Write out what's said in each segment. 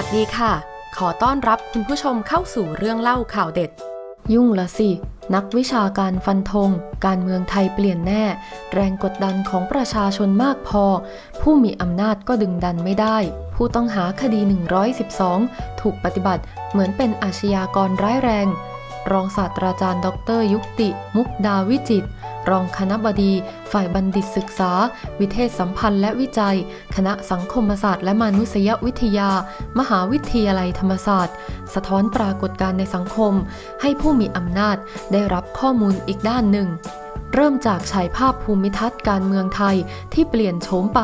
วัสดีค่ะ ขอต้อนรับคุณผู้ชมเข้าสู่เรื่องเล่าข่าวเด็ด ยุ่งละสิ นักวิชาการฟันธง การเมืองไทยเปลี่ยนแน่ แรงกดดันของประชาชนมากพอ ผู้มีอำนาจก็ดึงดันไม่ได้ ผู้ต้องหาคดี 112 ถูกปฏิบัติเหมือนเป็นอาชญากรร้ายแรง รองศาสตราจารย์ ดร ยุติ มุกดาวิจิตร รองคณะบดี ฝ่ายบัณฑิตศึกษา วิเทศสัมพันธ์และวิจัย คณะสังคมศาสตร์และมนุษยวิทยา มหาวิทยาลัยธรรมศาสตร์ สะท้อนปรากฏการณ์ในสังคม ให้ผู้มีอำนาจได้รับข้อมูลอีกด้านหนึ่ง เริ่มจากฉายภาพ ภูมิทัศน์การเมืองไทยที่เปลี่ยนโฉมไป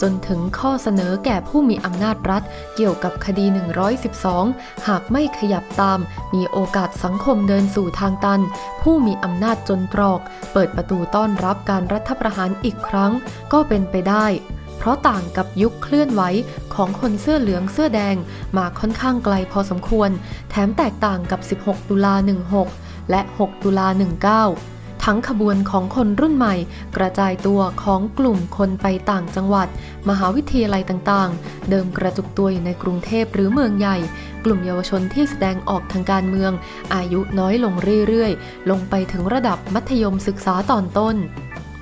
จนถึงข้อเสนอแก่ผู้มีอำนาจรัฐ เกี่ยวกับคดี 112 หากไม่ขยับตาม มีโอกาสสังคมเดินสู่ทางตัน ผู้มีอำนาจจนตรอก เปิดประตูต้อนรับการรัฐประหารอีกครั้ง ก็เป็นไปได้เพราะต่างกับยุคเคลื่อนไหวของคนเสื้อเหลืองเสื้อแดงมาค่อนข้างไกลพอสมควร แถมแตกต่างกับ 16 ตุลา 16 และ 6 ตุลา 19 ทั้งขบวนของคนรุ่นใหม่ กระจายตัวของกลุ่มคนไปต่างจังหวัด มหาวิทยาลัยต่างๆ เดิมกระจุกตัวอยู่ในกรุงเทพหรือเมืองใหญ่ กลุ่มเยาวชนที่แสดงออกทางการเมือง อายุน้อยลงเรื่อยๆ ลงไปถึงระดับมัธยมศึกษาตอนต้น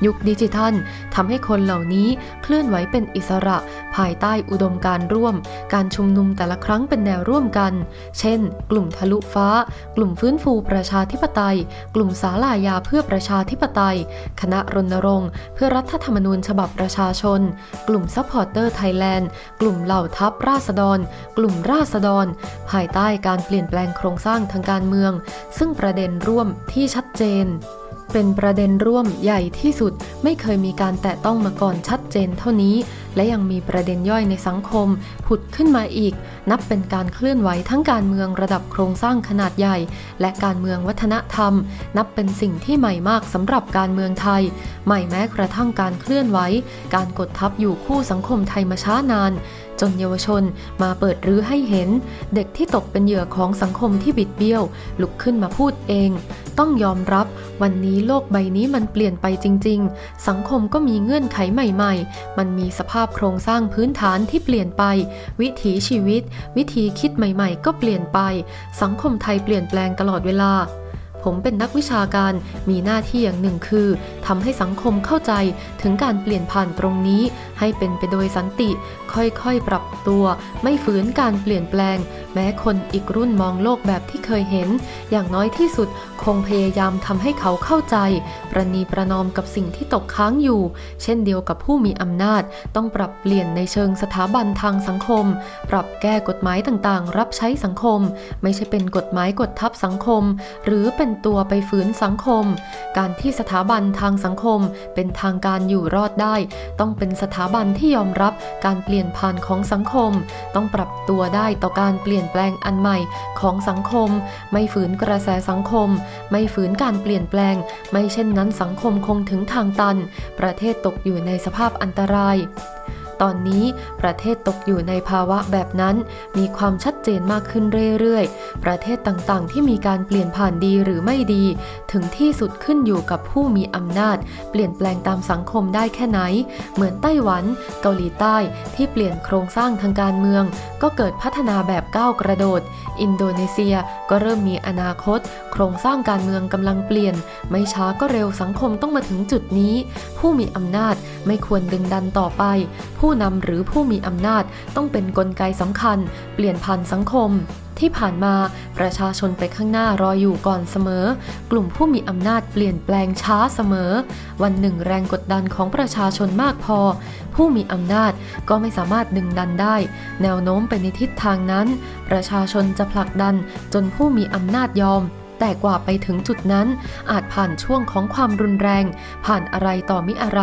ยุคดิจิทัลทำให้คนเหล่านี้เคลื่อนไหวเป็นอิสระ ภายใต้อุดมการร่วม การชุมนุมแต่ละครั้งเป็นแนวร่วมกัน เช่น กลุ่มทะลุฟ้า กลุ่มฟื้นฟูประชาธิปไตย กลุ่มสาลายาเพื่อประชาธิปไตย คณะรณรงค์ เพื่อรัฐธรรมนูญฉบับประชาชน กลุ่มซัพพอร์เตอร์ไทยแลนด์ กลุ่มเหล่าทัพราษฎร กลุ่มราษฎร ภายใต้การเปลี่ยนแปลงโครงสร้างทางการเมือง ซึ่งประเด็นร่วมที่ชัดเจน เป็นประเด็นร่วมใหญ่ที่สุดไม่เคยมีการแตะต้องมาก่อนชัดเจนเท่านี้ และยังมีประเด็นย่อยในสังคม ผุดขึ้นมาอีก นับเป็นการเคลื่อนไหวทั้งการเมืองระดับโครงสร้างขนาดใหญ่ และการเมืองวัฒนธรรม นับเป็นสิ่งที่ใหม่มากสำหรับการเมืองไทย ใหม่แม้กระทั่งการเคลื่อนไหวการกดทับอยู่คู่สังคมไทยมาช้านานจนเยาวชนมาเปิดรื้อให้เห็น เด็กที่ตกเป็นเหยื่อของสังคมที่บิดเบี้ยว ลุกขึ้นมาพูดเอง ต้องยอมรับ วันนี้โลกใบนี้มันเปลี่ยนไปจริง ๆ สังคมก็มีเงื่อนไขใหม่ ๆ มันมีสภาพโครงสร้างพื้นฐานที่เปลี่ยนไป วิถีชีวิต วิธีคิดใหม่ ๆ ก็เปลี่ยนไป สังคมไทยเปลี่ยนแปลงตลอดเวลา ผมเป็นนักวิชาการมีหน้าที่อย่างหนึ่งคือทำให้สังคมเข้าใจถึงการเปลี่ยนผ่านตรงนี้ ให้เป็นไปโดยสันติ ค่อยๆ ปรับตัว ไม่ฝืนการเปลี่ยนแปลง แม้คนอีกรุ่นมองโลกแบบที่เคยเห็น อย่างน้อยที่สุดคงพยายามทำให้เขาเข้าใจ ประนีประนอมกับสิ่งที่ตกค้างอยู่ เช่นเดียวกับผู้มีอำนาจ ต้องปรับเปลี่ยนในเชิงสถาบันทางสังคม ปรับแก้กฎหมายต่างๆ รับใช้สังคม ไม่ใช่เป็นกฎหมายกดทับสังคม หรือเป็นตัวไปฝืนสังคม การที่สถาบันทางสังคมเป็นทางการอยู่รอดได้ ต้องเป็นสถาบันที่ยอมรับการเปลี่ยนผ่านของสังคม ต้องปรับตัวได้ต่อการเปลี่ยนแปลงอันใหม่ของสังคม ไม่ฝืนกระแสสังคม ไม่ฝืนการเปลี่ยนแปลง ไม่เช่นนั้นสังคมคงถึงทางตัน ประเทศตกอยู่ในสภาพอันตราย ตอนนี้ประเทศตกอยู่ในภาวะแบบนั้น มีความชัดเจนมากขึ้นเรื่อยๆ ประเทศต่างๆ ที่มีการเปลี่ยนผ่านดีหรือไม่ดี ถึงที่สุดขึ้นอยู่กับผู้มีอำนาจ เปลี่ยนแปลงตามสังคมได้แค่ไหน เหมือนไต้หวัน เกาหลีใต้ที่เปลี่ยนโครงสร้างทางการเมือง ก็เกิดพัฒนาแบบก้าวกระโดด อินโดนีเซียก็เริ่มมีอนาคต โครงสร้างการเมืองกำลังเปลี่ยน ไม่ช้าก็เร็วสังคมต้องมาถึงจุดนี้ ผู้มีอำนาจไม่ควรดึงดันต่อไป ผู้ผู้นำหรือผู้มีอำนาจต้องเป็นนกลไกสำคัญ เปลี่ยนผ่านสังคม ที่ผ่านมาประชาชนไปข้างหน้ารออยู่ก่อนเสมอ กลุ่มผู้มีอำนาจเปลี่ยนแปลงช้าเสมอ วันหนึ่งแรงกดดันของประชาชนมากพอ ผู้มีอำนาจก็ไม่สามารถดึงดันได้ แนวโน้มไปในทิศทางนั้น ประชาชนจะผลักดันจนผู้มีอำนาจยอม แต่กว่าไปถึงจุดนั้น อาจผ่านช่วงของความรุนแรง ผ่านอะไรต่อมิอะไร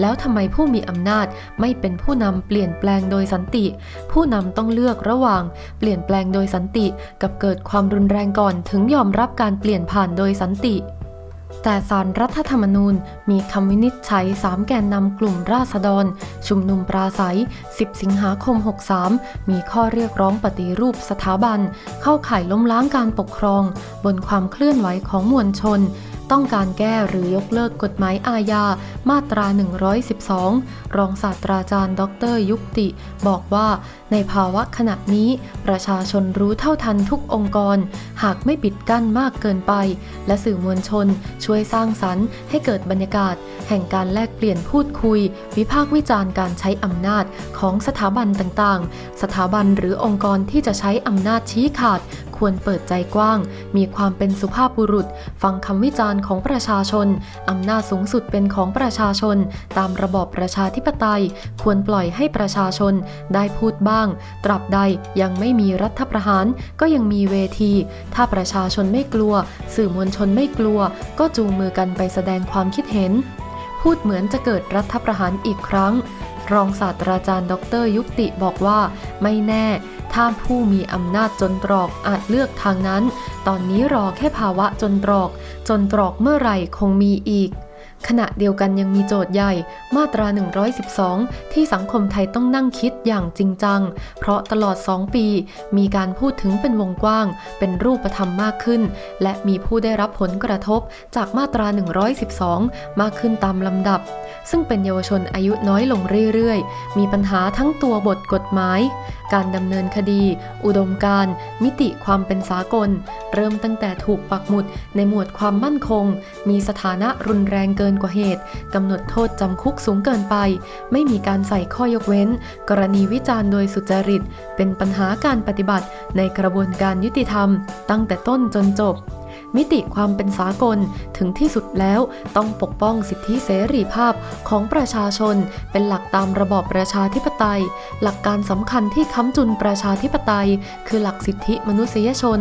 แล้วทำไมผู้มีอำนาจไม่เป็นผู้นำเปลี่ยนแปลงโดยสันติ ผู้นำต้องเลือกระหว่าง เปลี่ยนแปลงโดยสันติ กับเกิดความรุนแรงก่อนถึงยอมรับการเปลี่ยนผ่านโดยสันติ แต่สารรัฐธรรมนูญมีคำวินิจฉัย 3 แกนนำกลุ่มราษฎร ชุมนุมปราศัย 10 สิงหาคม 63 มีข้อเรียกร้องปฏิรูปสถาบัน เข้าข่ายล้มล้างการปกครอง บนความเคลื่อนไหวของมวลชน ต้องการแก้หรือยกเลิกกฎหมายอาญา มาตรา 112 รองศาสตราจารย์ ดร ยุติ บอกว่า ในภาวะขณะนี้ ประชาชนรู้เท่าทันทุกองค์กร หากไม่ปิดกั้นมากเกินไป และสื่อมวลชนช่วยสร้างสรรค์ให้เกิดบรรยากาศ แห่งการแลกเปลี่ยนพูดคุย วิพากษ์วิจารณ์การใช้อำนาจของสถาบันต่างๆ สถาบันหรือองค์กรที่จะใช้อำนาจชี้ขาด ควรเปิดใจกว้าง มีความเป็นสุภาพบุรุษ ฟังคำวิจารณ์ของประชาชน อำนาจสูงสุดเป็นของประชาชน ตามระบอบประชาธิปไตย ควรปล่อยให้ประชาชนได้พูดบ้าง ตราบใดยังไม่มีรัฐประหาร ก็ยังมีเวที ถ้าประชาชนไม่กลัว สื่อมวลชนไม่กลัว ก็จูงมือกันไปแสดงความคิดเห็น พูดเหมือนจะเกิดรัฐประหารอีกครั้ง รองศาสตราจารย์ ดร ยุติบอกว่า ไม่แน่ ถ้าผู้มีอำนาจจนตรอกอาจเลือกทางนั้น ตอนนี้รอแค่ภาวะจนตรอก จนตรอกเมื่อไหร่คงมีอีก ขณะเดียวกันยังมีโจทย์ใหญ่มาตรา 112 ที่สังคมไทยต้องนั่งคิดอย่างจริงจัง เพราะตลอด 2 ปี มีการพูดถึงเป็นวงกว้าง เป็นรูปธรรมมากขึ้น และมีผู้ได้รับผลกระทบจากมาตรา 112 มากขึ้นตามลำดับ ซึ่งเป็นเยาวชนอายุน้อยลงเรื่อยๆ มีปัญหาทั้งตัวบทกฎหมายการดำเนินคดี อุดมการ มิติความเป็นสากล เริ่มตั้งแต่ถูกปักหมุดในหมวดความมั่นคง มีสถานะรุนแรงเกินกว่าเหตุกำหนดโทษจำคุกสูงเกินไป ไม่มีการใส่ข้อยกเว้น กรณีวิจารณ์โดยสุจริต เป็นปัญหาการปฏิบัติในกระบวนการยุติธรรม ตั้งแต่ต้นจนจบ มิติความเป็นสากลถึงที่สุดแล้วต้องปกป้องสิทธิเสรีภาพของประชาชน เป็นหลักตามระบอบประชาธิปไตย หลักการสำคัญที่ค้ำจุนประชาธิปไตย คือหลักสิทธิมนุษยชน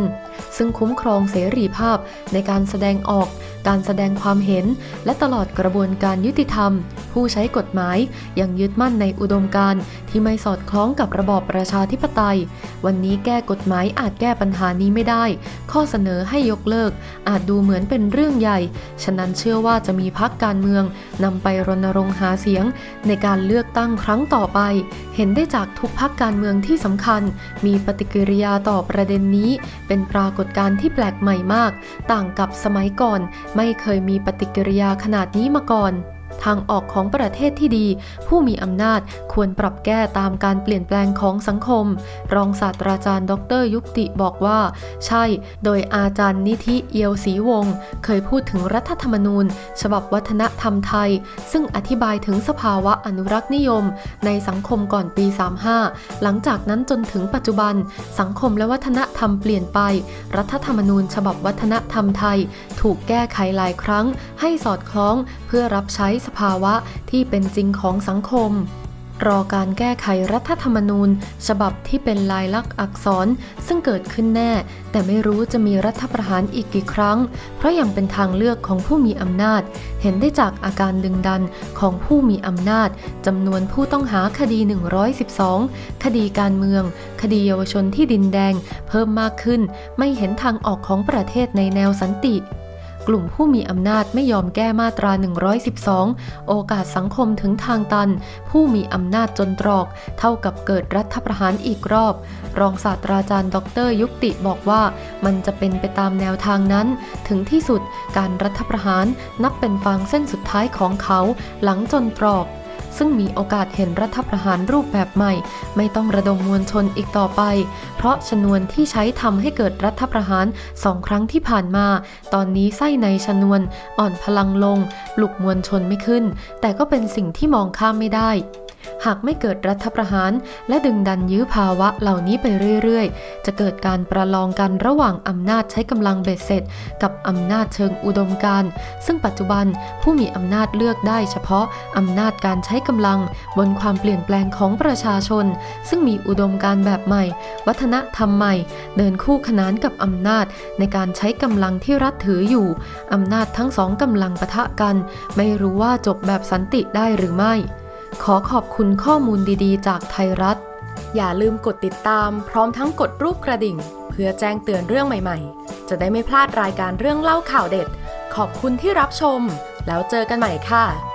ซึ่งคุ้มครองเสรีภาพในการแสดงออก การแสดงความเห็น และตลอดกระบวนการยุติธรรม ผู้ใช้กฎหมายยังยึดมั่นในอุดมการณ์ที่ไม่สอดคล้องกับระบอบประชาธิปไตย วันนี้แก้กฎหมายอาจแก้ปัญหานี้ไม่ได้ ข้อเสนอให้ยกเลิก อาจดูเหมือนเป็นเรื่องใหญ่ ฉะนั้นเชื่อว่าจะมีพักการเมืองนำไปรณรงค์หาเสียง ในการเลือกตั้งครั้งต่อไป เห็นได้จากทุกพักการเมืองที่สำคัญ มีปฏิกิริยาต่อประเด็นนี้ เป็นปรากฏการณ์ที่แปลกใหม่มาก ต่างกับสมัยก่อนไม่เคยมีปฏิกิริยาขนาดนี้มาก่อน ทางออกของประเทศที่ดี ผู้มีอำนาจควรปรับแก้ตามการเปลี่ยนแปลงของสังคม รองศาสตราจารย์ ดร ยุติบอกว่า ใช่ โดยอาจารย์นิธิเอียวศรีวงศ์เคยพูดถึงรัฐธรรมนูญ ฉบับวัฒนธรรมไทย ซึ่งอธิบายถึงสภาวะอนุรักษ์นิยม ในสังคมก่อนปี 35 หลังจากนั้นจนถึงปัจจุบัน สังคมและวัฒนธรรมเปลี่ยนไป รัฐธรรมนูญ ฉบับวัฒนธรรมไทย ถูกแก้ไขหลายครั้ง ให้สอดคล้องเพื่อรับใช้สภาวะที่เป็นจริงของสังคม รอการแก้ไขรัฐธรรมนูญ ฉบับที่เป็นลายลักษณ์อักษรซึ่งเกิดขึ้นแน่ แต่ไม่รู้จะมีรัฐประหารอีกกี่ครั้ง เพราะยังเป็นทางเลือกของผู้มีอำนาจ เห็นได้จากอาการดึงดันของผู้มีอำนาจจำนวนผู้ต้องหาคดี 112 คดีการเมือง คดีเยาวชนที่ดินแดง เพิ่มมากขึ้น ไม่เห็นทางออกของประเทศในแนวสันติ กลุ่มผู้มีอำนาจไม่ยอมแก้มาตรา 112 โอกาสสังคมถึงทางตัน ผู้มีอำนาจจนตรอก เท่ากับเกิดรัฐประหารอีกรอบ รองศาสตราจารย์ ดร ยุติบอกว่า มันจะเป็นไปตามแนวทางนั้น ถึงที่สุดการรัฐประหารนับเป็นฟางเส้นสุดท้ายของเขา หลังจนตรอก ซึ่งมีโอกาสเห็นรัฐประหารรูปแบบใหม่ ไม่ต้องระดมมวลชนอีกต่อไป เพราะชนวนที่ใช้ทำให้เกิดรัฐประหารสองครั้งที่ผ่านมา ตอนนี้ไส้ในชนวน อ่อนพลังลงปลุกมวลชนไม่ขึ้น แต่ก็เป็นสิ่งที่มองข้ามไม่ได้ หากไม่เกิดรัฐประหาร และดึงดันยื้อภาวะเหล่านี้ไปเรื่อยๆ จะเกิดการประลองกันระหว่างอำนาจใช้กำลังเบ็ดเสร็จ กับอำนาจเชิงอุดมการณ์ซึ่งปัจจุบันผู้มีอำนาจเลือกได้เฉพาะอำนาจการใช้กำลัง บนความเปลี่ยนแปลงของประชาชน ซึ่งมีอุดมการณ์แบบใหม่ วัฒนธรรมใหม่ เดินคู่ขนานกับอำนาจ ในการใช้กำลังที่รัฐถืออยู่อำนาจทั้งสองกำลังปะทะกัน ไม่รู้ว่าจบแบบสันติได้หรือไม่ ขอขอบคุณข้อมูลดีๆ จากไทยรัฐ อย่าลืมกดติดตามพร้อมทั้งกดรูปกระดิ่ง เพื่อแจ้งเตือนเรื่องใหม่ๆ จะได้ไม่พลาดรายการเรื่องเล่าข่าวเด็ด ขอบคุณที่รับชม แล้วเจอกันใหม่ค่ะ